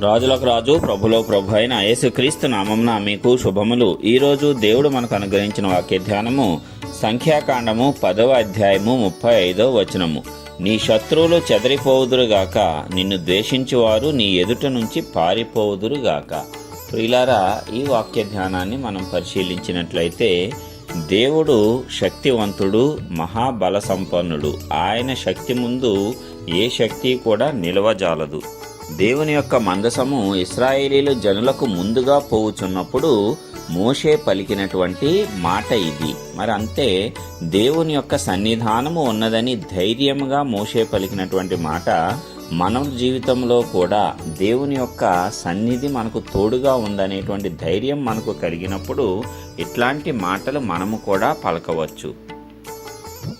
రాజులకు రాజు ప్రభులో ప్రభు అయిన యేసుక్రీస్తు నామంన మీకు శుభములు. ఈరోజు దేవుడు మనకు అనుగ్రహించిన వాక్య ధ్యానము సంఖ్యాకాండము పదవ అధ్యాయము ముప్పై ఐదో వచనము. నీ శత్రువులు చెదరిపోవుదురుగాక నిన్ను ద్వేషించువారు నీ ఎదుట నుంచి పారిపోవుదురుగాక. ప్రియులారా ఈ వాక్య ధ్యానాన్ని మనం పరిశీలించినట్లయితే దేవుడు శక్తివంతుడు మహాబల సంపన్నుడు ఆయన శక్తి ముందు ఏ శక్తి కూడా నిలవజాలదు. దేవుని యొక్క మందసము ఇస్రాయేలీలు జనులకు ముందుగా పోవుచున్నప్పుడు మోషే పలికినటువంటి మాట ఇది. మరి అంతే దేవుని యొక్క సన్నిధానము ఉన్నదని ధైర్యంగా మోషే పలికినటువంటి మాట మన జీవితంలో కూడా దేవుని యొక్క సన్నిధి మనకు తోడుగా ఉందనేటువంటి ధైర్యం మనకు కలిగినప్పుడు ఇట్లాంటి మాటలు మనము కూడా పలకవచ్చు.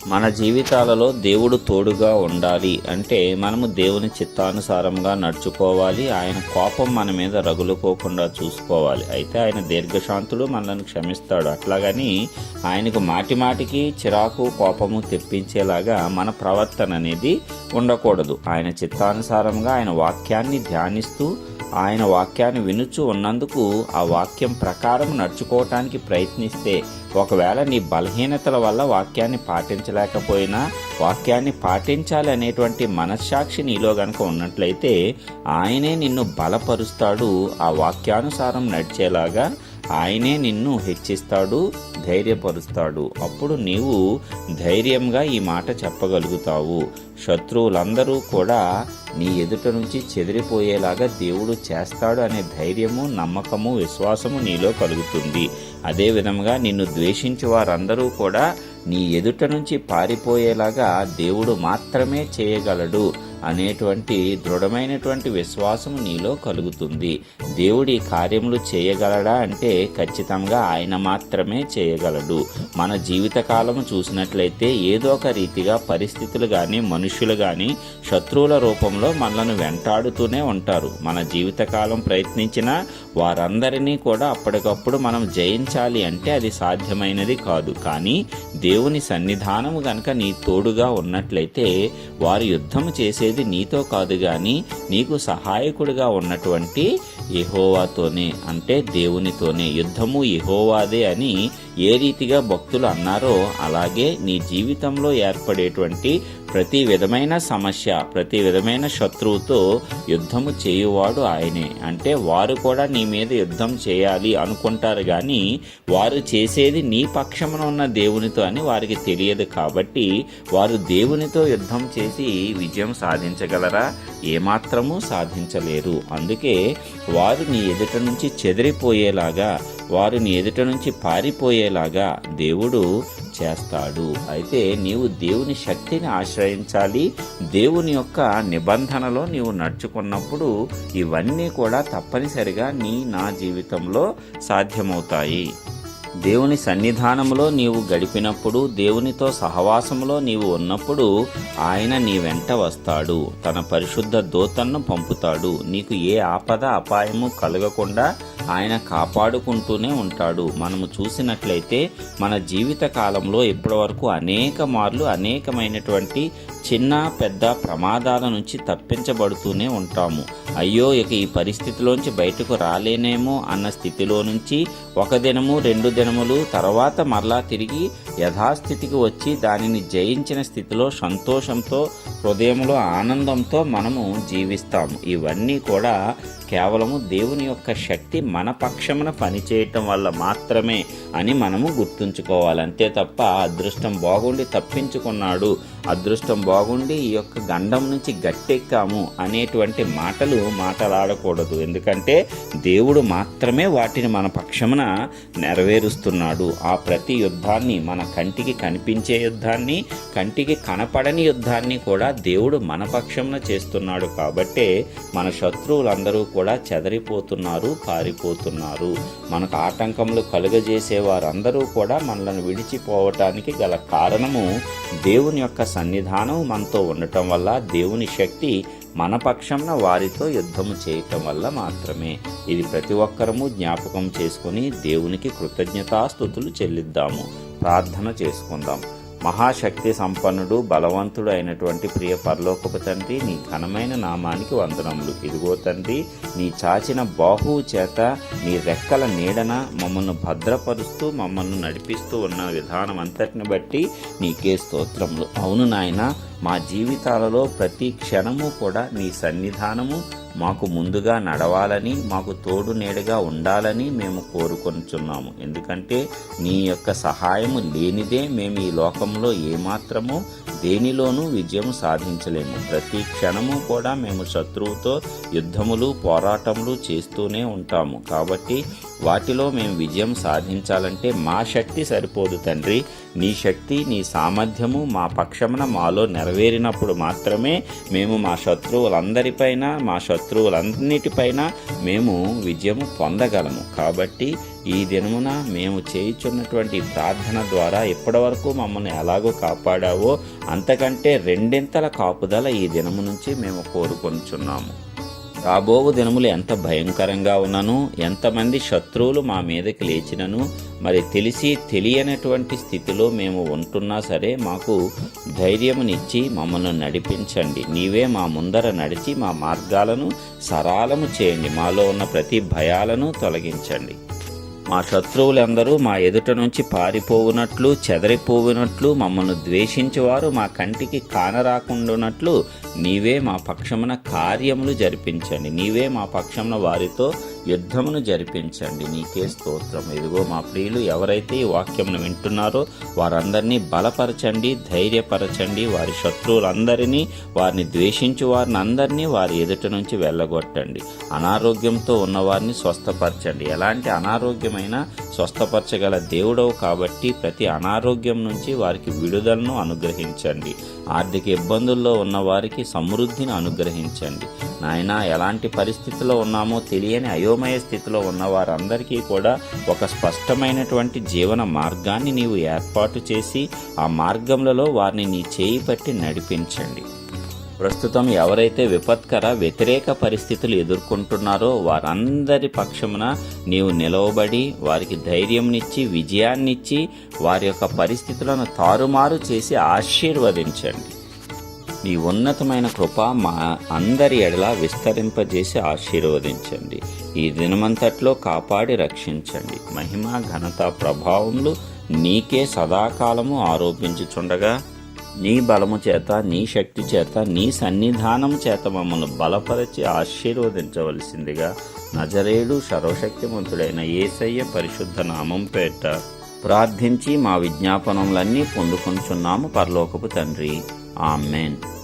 మన జీవితాలలో దేవుడు తోడుగా ఉండాలి అంటే మనము దేవుని చిత్తానుసారంగా నడుచుకోవాలి. ఆయన కోపం మన మీద రగులుకోకుండా చూసుకోవాలి. అయితే ఆయన దీర్ఘశాంతుడు మనల్ని క్షమిస్తాడు. అట్లాగని ఆయనకు మాటి మాటికి చిరాకు కోపము తెప్పించేలాగా మన ప్రవర్తన అనేది ఉండకూడదు. ఆయన చిత్తానుసారంగా ఆయన వాక్యాన్ని ధ్యానిస్తూ ఆయన వాక్యాన్ని వినుచు ఉన్నందుకు ఆ వాక్యం ప్రకారం నడుచుకోవటానికి ప్రయత్నిస్తే ఒకవేళ నీ బలహీనతల వల్ల వాక్యాన్ని పాటించలేకపోయినా వాక్యాన్ని పాటించాలి అనేటువంటి మనస్సాక్షి నీలో గనక ఉన్నట్లయితే ఆయనే నిన్ను బలపరుస్తాడు ఆ వాక్యానుసారం నడిచేలాగా ఆయనే నిన్ను హెచ్చిస్తాడు ధైర్యపరుస్తాడు. అప్పుడు నీవు ధైర్యంగా ఈ మాట చెప్పగలుగుతావు. శత్రువులందరూ కూడా నీ ఎదుట నుంచి చెదిరిపోయేలాగా దేవుడు చేస్తాడు అనే ధైర్యము నమ్మకము విశ్వాసము నీలో కలుగుతుంది. అదే విధంగా నిన్ను ద్వేషించే వారందరూ కూడా నీ ఎదుట నుంచి పారిపోయేలాగా దేవుడు మాత్రమే చేయగలడు. అనేటువంటి దృఢమైనటువంటి విశ్వాసము నీలో కలుగుతుంది. దేవుడి కార్యములు చేయగలడా అంటే ఖచ్చితంగా ఆయన మాత్రమే చేయగలడు. మన జీవితకాలము చూసినట్లయితే ఏదో ఒక రీతిగా పరిస్థితులు కానీ మనుషులు కానీ శత్రువుల రూపంలో మనలను వెంటాడుతూనే ఉంటారు. మన జీవితకాలం ప్రయత్నించిన వారందరినీ కూడా అప్పటికప్పుడు మనం జయించాలి అంటే అది సాధ్యమైనది కాదు. కానీ దేవుని సన్నిధానము కనుక నీ తోడుగా ఉన్నట్లయితే వారు యుద్ధము చేసేది నీతో కాదు కానీ నీకు సహాయకుడిగా ఉన్నటువంటి యెహోవాతోనే అంటే దేవునితోనే. యుద్ధము యెహోవాదే అని ఏ రీతిగా భక్తులు అన్నారో అలాగే నీ జీవితంలో ఏర్పడేటువంటి ప్రతి విధమైన సమస్య ప్రతి విధమైన శత్రువుతో యుద్ధము చేయువాడు ఆయనే. అంటే వారు కూడా నీ మీద యుద్ధం చేయాలి అనుకుంటారు కానీ వారు చేసేది నీ పక్షమున ఉన్న దేవునితో అని వారికి తెలియదు కాబట్టి వారు దేవునితో యుద్ధం చేసి విజయం సాధించగలరా? ఏమాత్రము సాధించలేరు. అందుకే వారు నీ ఎదుట నుంచి చెదిరిపోయేలాగా వారు నీ ఎదుట నుంచి పారిపోయేలాగా దేవుడు చేస్తాడు. అయితే నీవు దేవుని శక్తిని ఆశ్రయించాలి. దేవుని యొక్క నిబంధనలో నీవు నడుచుకున్నప్పుడు ఇవన్నీ కూడా తప్పనిసరిగా నీ నా జీవితంలో సాధ్యమవుతాయి. దేవుని సన్నిధానంలో నీవు గడిపినప్పుడు దేవునితో సహవాసంలో నీవు ఉన్నప్పుడు ఆయన నీ వెంట వస్తాడు. తన పరిశుద్ధ దూతలను పంపుతాడు. నీకు ఏ ఆపద అపాయము కలగకుండా ఆయన కాపాడుకుంటూనే ఉంటాడు. మనము చూసినట్లయితే మన జీవిత కాలంలో ఇప్పటివరకు అనేక మార్లు అనేకమైనటువంటి చిన్న పెద్ద ప్రమాదాల నుంచి తప్పించబడుతూనే ఉంటాము. అయ్యో ఇక ఈ పరిస్థితిలోంచి బయటకు రాలేనేమో అన్న స్థితిలో నుంచి ఒక దినము రెండు దినములు తర్వాత మరలా తిరిగి యథాస్థితికి వచ్చి దానిని జయించిన స్థితిలో సంతోషంతో హృదయంలో ఆనందంతో మనము జీవిస్తాము. ఇవన్నీ కూడా కేవలము దేవుని యొక్క శక్తి మన పక్షమున పనిచేయటం వల్ల మాత్రమే అని మనము గుర్తుంచుకోవాలి. అంతే తప్ప అదృష్టం బాగుండి తప్పించుకున్నాడు అదృష్టం బాగుండి ఈ యొక్క గండం నుంచి గట్టెక్కాము అనేటువంటి మాటలు మాటలాడకూడదు. ఎందుకంటే దేవుడు మాత్రమే వాటిని మన పక్షమున నెరవేరుస్తున్నాడు. ఆ ప్రతి యుద్ధాన్ని మన కంటికి కనిపించే యుద్ధాన్ని కంటికి కనపడని యుద్ధాన్ని కూడా దేవుడు మన పక్షమున చేస్తున్నాడు కాబట్టే మన శత్రువులందరూ కూడా చెదరిపోతున్నారు పారిపోతున్నారు. మనకు ఆటంకములు కలుగజేసే వారందరూ కూడా మనల్ని విడిచిపోవటానికి గల కారణము దేవుని యొక్క సన్నిధానం మనతో ఉండటం వల్ల దేవుని శక్తి మన పక్షంన వారితో యుద్ధము చేయటం వల్ల మాత్రమే. ఇది ప్రతి ఒక్కరము జ్ఞాపకం చేసుకుని దేవునికి కృతజ్ఞతాస్థుతులు చెల్లిద్దాము. ప్రార్థన చేసుకుందాం. మహాశక్తి సంపన్నుడు బలవంతుడు అయినటువంటి ప్రియ పరలోకపు తండ్రి నీ ఘనమైన నామానికి వందనములు. ఇదిగో తండ్రి నీ చాచిన బాహువు చేత నీ రెక్కల నీడన మమ్మల్ని భద్రపరుస్తూ మమ్మల్ని నడిపిస్తూ ఉన్న విధానం అంతటిని బట్టి నీకే స్తోత్రములు. అవును నాయన మా జీవితాలలో ప్రతి క్షణము కూడా నీ సన్నిధానము మాకు ముందుగా నడవాలని మాకు తోడు నీడగా ఉండాలని మేము కోరుకొనుచున్నాము ఎందుకంటే నీ యొక్క సహాయము లేనిదే మేము ఈ లోకంలో ఏమాత్రము దేనిలోనూ విజయం సాధించలేము. ప్రతి క్షణము కూడా మేము శత్రువుతో యుద్ధములు పోరాటములు చేస్తూనే ఉంటాము. కాబట్టి వాటిలో మేము విజయం సాధించాలంటే మా శక్తి సరిపోదు తండ్రి. నీ శక్తి నీ సామర్థ్యము మా పక్షమున మాలో నెరవేరినప్పుడు మాత్రమే మేము మా శత్రువులందరిపైన మా శత్రువులన్నిటిపైన మేము విజయము పొందగలము. కాబట్టి ఈ దినమున మేము చేయుచున్నటువంటి ప్రార్థన ద్వారా ఇప్పటివరకు మమ్మల్ని ఎలాగో కాపాడావో అంతకంటే రెండింతల కాపుదల ఈ దినము నుంచి మేము కోరుకొనుచున్నాము రాబోవు దినములు ఎంత భయంకరంగా ఉన్నను ఎంతమంది శత్రువులు మా మీదకి లేచినను మరి తెలిసి తెలియనటువంటి స్థితిలో మేము ఉంటున్నా సరే మాకు ధైర్యమునిచ్చి మమ్మల్ని నడిపించండి. నీవే మా ముందర నడిచి మా మార్గాలను సరాలము చేయండి. మాలో ఉన్న ప్రతి భయాలను తొలగించండి. మా శత్రువులందరూ మా ఎదుట నుంచి పారిపోవునట్లు చెదరిపోవునట్లు మమ్మల్ని ద్వేషించేవారు మా కంటికి కానరాకుండానట్లు నీవే మా పక్షమున కార్యములు జరిపించండి. నీవే మా పక్షమున వారితో యుద్ధమును జరిపించండి. నీకే స్తోత్రం. ఇదిగో మా ప్రియులు ఎవరైతే ఈ వాక్యమును వింటున్నారో వారందరినీ బలపరచండి ధైర్యపరచండి. వారి శత్రువులందరినీ వారిని ద్వేషించు వారిని అందరినీ వారి ఎదుట నుంచి వెళ్ళగొట్టండి. అనారోగ్యంతో ఉన్నవారిని స్వస్థపరచండి. ఎలాంటి అనారోగ్యం అనారోగ్యమైన స్వస్థపరచగల దేవుడవు కాబట్టి ప్రతి అనారోగ్యం నుంచి వారికి విడుదలను అనుగ్రహించండి. ఆర్థిక ఇబ్బందుల్లో ఉన్న వారికి సమృద్ధిని అనుగ్రహించండి. నాయన ఎలాంటి పరిస్థితిలో ఉన్నామో తెలియని అయోమయ స్థితిలో ఉన్న వారందరికీ కూడా ఒక స్పష్టమైనటువంటి జీవన మార్గాన్ని నీవు ఏర్పాటు చేసి ఆ మార్గంలో వారిని నీ చేయి పట్టి నడిపించండి. ప్రస్తుతం ఎవరైతే విపత్కర వ్యతిరేక పరిస్థితులు ఎదుర్కొంటున్నారో వారందరి పక్షమున నీవు నిలవబడి వారికి ధైర్యంనిచ్చి విజయాన్నిచ్చి వారి యొక్క పరిస్థితులను తారుమారు చేసి ఆశీర్వదించండి. నీ ఉన్నతమైన కృప మా అందరి ఎడలా విస్తరింపజేసి ఆశీర్వదించండి. ఈ దినమంతట్లో కాపాడి రక్షించండి. మహిమ ఘనత ప్రభావములు నీకే సదాకాలము ఆరోపించుచుండగా నీ బలము చేత నీ శక్తి చేత నీ సన్నిధానం చేత మమ్మల్ని బలపరిచి ఆశీర్వదించవలసిందిగా నజరేడు సర్వశక్తిమంతుడైన ఏసయ్య పరిశుద్ధ నామం పేట ప్రార్థించి మా విజ్ఞాపనములన్నీ పొందుకొంచున్నాము పరలోకపు తండ్రి. ఆమెన్.